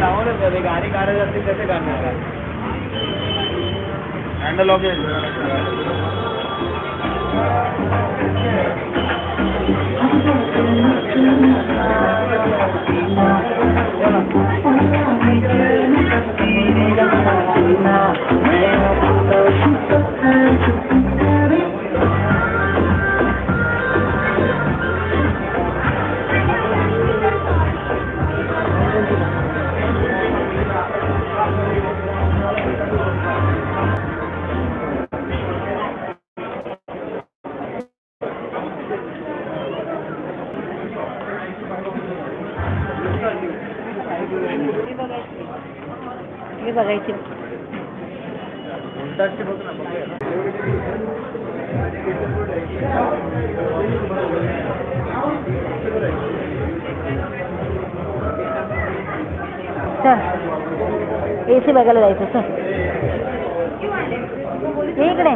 लावो ना जब गाणी गाने जाती कैसे गाने का हैंडल हो गया। हे बघायची. सर ए सी बघायला जायचं सर इकडे.